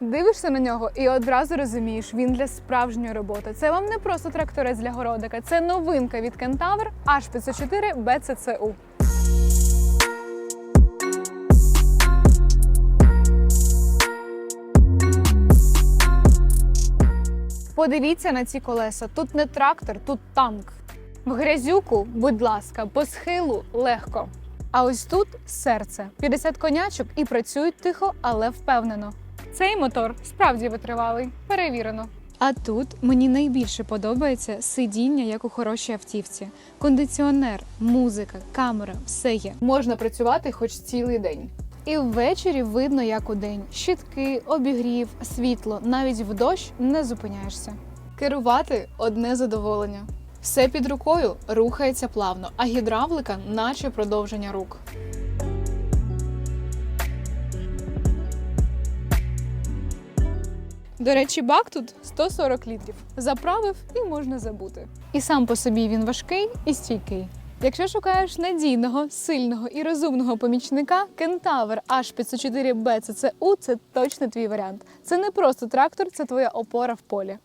Дивишся на нього і одразу розумієш, він для справжньої роботи. Це вам не просто тракторець для городика, це новинка від Кентавр H504 BCCU. Подивіться на ці колеса. Тут не трактор, тут танк. В грязюку, будь ласка, по схилу легко. А ось тут серце. 50 конячок і працюють тихо, але впевнено. Цей мотор справді витривалий, перевірено. А тут мені найбільше подобається сидіння, як у хорошій автівці. Кондиціонер, музика, камера, все є. Можна працювати хоч цілий день. І ввечері видно, як у день. Щитки, обігрів, світло, навіть в дощ не зупиняєшся. Керувати одне задоволення. Все під рукою рухається плавно, а гідравлика наче продовження рук. До речі, бак тут 140 літрів. Заправив і можна забути. І сам по собі він важкий і стійкий. Якщо шукаєш надійного, сильного і розумного помічника, Кентавр H504 BCCU – це точно твій варіант. Це не просто трактор, це твоя опора в полі.